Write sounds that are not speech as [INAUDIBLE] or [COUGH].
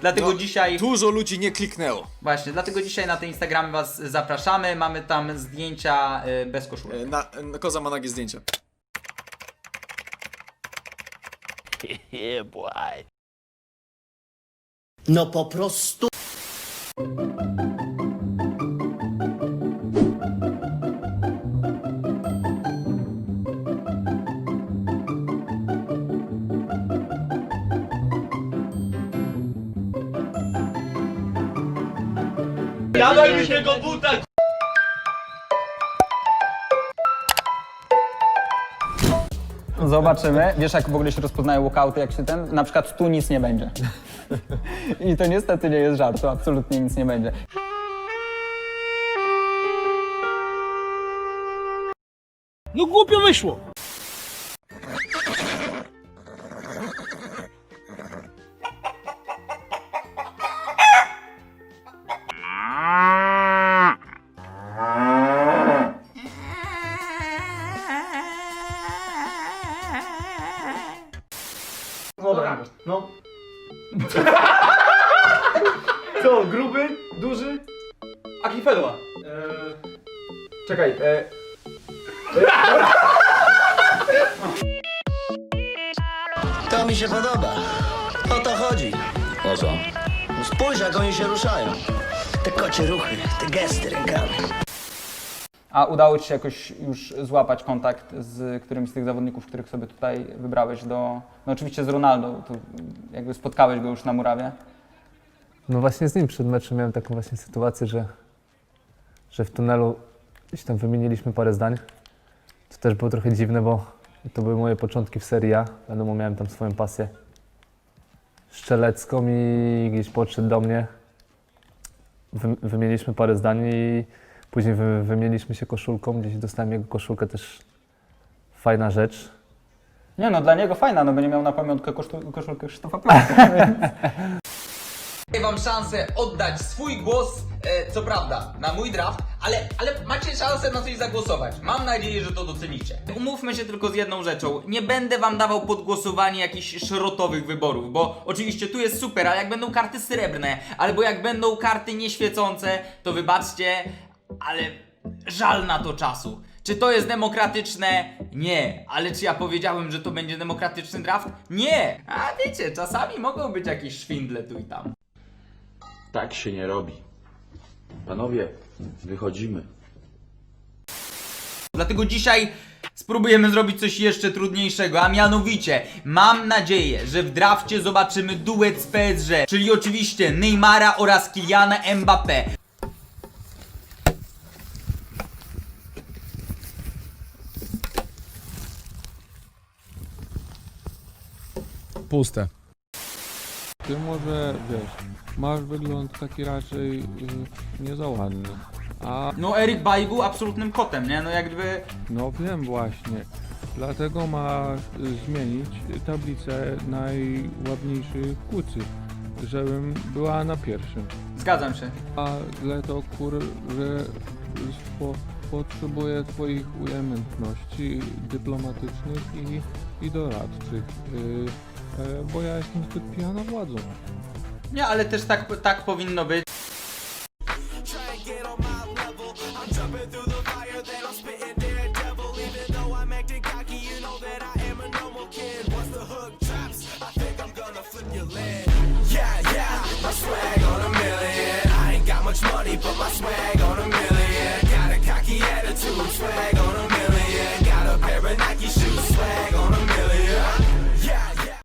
Dlatego No, dzisiaj, Dużo ludzi nie kliknęło. właśnie, dlatego dzisiaj na te Instagramy was zapraszamy. Mamy tam zdjęcia y, bez koszulek. E, Na, na koza ma nagie zdjęcia. [LAUGHS] No po prostu. Zobaczymy. Wiesz, jak w ogóle się rozpoznają walkouty, jak się ten... Na przykład tu nic nie będzie. I to niestety nie jest żart, to absolutnie nic nie będzie. No głupio wyszło. Dobra, no. [LAUGHS] Co, gruby? Duży? Akifedła. Eee, czekaj, e, To mi się podoba. O to chodzi. O co? Spójrz, jak oni się ruszają. Te kocie ruchy, te gesty rękami. A udało Ci się jakoś już złapać kontakt z którymś z tych zawodników, których sobie tutaj wybrałeś do... No oczywiście z Ronaldo, tu jakby spotkałeś go już na murawie. No właśnie z nim przed meczem miałem taką właśnie sytuację, że, że w tunelu gdzieś tam wymieniliśmy parę zdań. To też było trochę dziwne, bo to były moje początki w Serie A. Wiadomo, miałem tam swoją pasję szczelecką i gdzieś podszedł do mnie. Wy, wymieniliśmy parę zdań i później wy, wymieniliśmy się koszulką. Gdzieś dostałem jego koszulkę, też fajna rzecz. Nie no, dla niego fajna, no będzie miał na pamiątkę kosztu, koszulkę Krzysztofa Plaka. [LAUGHS] Daję wam szansę oddać swój głos, e, co prawda, na mój draft, ale, ale macie szansę na coś zagłosować. Mam nadzieję, że to docenicie. Umówmy się tylko z jedną rzeczą. Nie będę wam dawał pod głosowanie jakichś szrotowych wyborów, bo oczywiście tu jest super, ale jak będą karty srebrne, albo jak będą karty nieświecące, to wybaczcie, ale żal na to czasu. Czy to jest demokratyczne? Nie. Ale czy ja powiedziałem, że to będzie demokratyczny draft? Nie. A wiecie, czasami mogą być jakieś szwindle tu i tam. Tak się nie robi. Panowie, wychodzimy. Dlatego dzisiaj spróbujemy zrobić coś jeszcze trudniejszego, a mianowicie mam nadzieję, że w drafcie zobaczymy duet z PSG, czyli oczywiście Neymara oraz Kyliana Mbappé. Puste. Ty może, wiesz, masz wygląd taki raczej y, nie za ładny. A No Erik Bay był absolutnym kotem, nie? No jakby... no wiem właśnie. Dlatego masz y, zmienić tablicę najładniejszych kucy, żebym była na pierwszym. Zgadzam się. Ale to kurestwo potrzebuje twoich umiejętności dyplomatycznych i, i doradczych. Y, bo ja jestem zbyt pijana władzą. Nie, ale też tak, tak powinno być. Yeah, yeah, my swag on a million. I ain't got much money, but my swag